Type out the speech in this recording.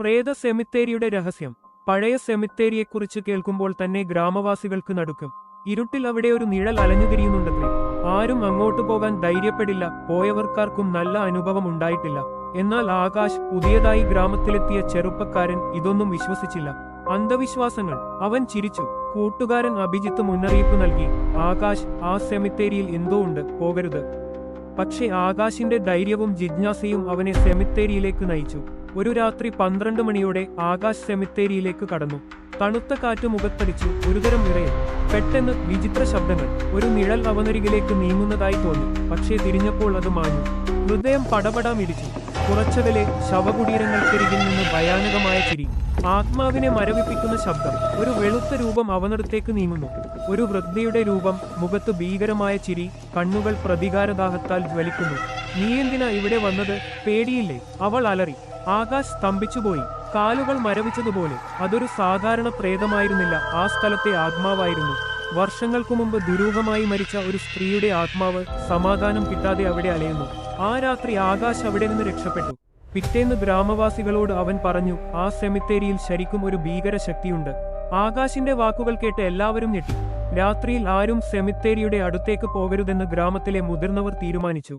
പ്രേത സെമിത്തേരിയുടെ രഹസ്യം. പഴയ സെമിത്തേരിയെക്കുറിച്ച് കേൾക്കുമ്പോൾ തന്നെ ഗ്രാമവാസികൾക്ക് നടുക്കും. ഇരുട്ടിൽ അവിടെ ഒരു നിഴൽ അലഞ്ഞുതിരിയുന്നുണ്ടത്രേ. ആരും അങ്ങോട്ട് പോകാൻ ധൈര്യപ്പെടില്ല. പോയവർക്കാർക്കും നല്ല അനുഭവം ഉണ്ടായിട്ടില്ല. എന്നാൽ ആകാശ് പുതിയതായി ഗ്രാമത്തിലെത്തിയ ചെറുപ്പക്കാരൻ ഇതൊന്നും വിശ്വസിച്ചില്ല. അന്ധവിശ്വാസങ്ങൾ. അവൻ ചിരിച്ചു. കൂട്ടുകാരൻ അഭിജിത്ത് മുന്നറിയിപ്പ് നൽകി. ആകാശ് ആ സെമിത്തേരിയിൽ എന്തോ ഉണ്ട്. പോകരുത്. പക്ഷേ ആകാശിന്റെ ധൈര്യവും ജിജ്ഞാസയും അവനെ സെമിത്തേരിയിലേക്ക് നയിച്ചു. ഒരു രാത്രി പന്ത്രണ്ട് മണിയോടെ ആകാശ് സെമിത്തേരിയിലേക്ക് കടന്നു. തണുത്ത കാറ്റ് മുഖത്തടിച്ചു ഒരുതരം നിറയെ പെട്ടെന്ന് വിചിത്ര ശബ്ദങ്ങൾ. ഒരു നിഴൽ അവനരികിലേക്ക് നീങ്ങുന്നതായി തോന്നി. പക്ഷേ തിരിഞ്ഞപ്പോൾ അത് മാഞ്ഞു. ഹൃദയം പടപടാം ഇടിച്ചു കുറച്ചകലെ ശവകുടീരങ്ങൾക്കരികിൽ നിന്ന് ഭയാനകമായ ചിരി. ആത്മാവിനെ മരവിപ്പിക്കുന്ന ശബ്ദം. ഒരു വെളുത്ത രൂപം അവനടുത്തേക്ക് നീങ്ങുന്നു. ഒരു വൃദ്ധയുടെ രൂപം മുഖത്ത് ഭീകരമായ ചിരി കണ്ണുകൾ പ്രതികാരദാഹത്താൽ ജ്വലിക്കുന്നു. നീ എന്തിനാ ഇവിടെ വന്നത്? പേടിയില്ലേ? അവൾ അലറി. ആകാശ് സ്തംഭിച്ചുപോയി. കാലുകൾ മരവിച്ചതുപോലെ അതൊരു സാധാരണ പ്രേതമായിരുന്നില്ല. ആ സ്ഥലത്തെ ആത്മാവായിരുന്നു. വർഷങ്ങൾക്കു മുമ്പ് ദുരൂഹമായി മരിച്ച ഒരു സ്ത്രീയുടെ ആത്മാവ് സമാധാനം കിട്ടാതെ അവിടെ അലയുന്നു. ആ രാത്രി ആകാശ് അവിടെ നിന്ന് രക്ഷപ്പെട്ടു. പിറ്റേന്ന് ഗ്രാമവാസികളോട് അവൻ പറഞ്ഞു ആ സെമിത്തേരിയിൽ ശരിക്കും ഒരു ഭീകര ശക്തിയുണ്ട് ആകാശിന്റെ വാക്കുകൾ കേട്ട് എല്ലാവരും ഞെട്ടി. രാത്രിയിൽ ആരും സെമിത്തേരിയുടെ അടുത്തേക്ക് പോകരുതെന്ന് ഗ്രാമത്തിലെ മുതിർന്നവർ തീരുമാനിച്ചു.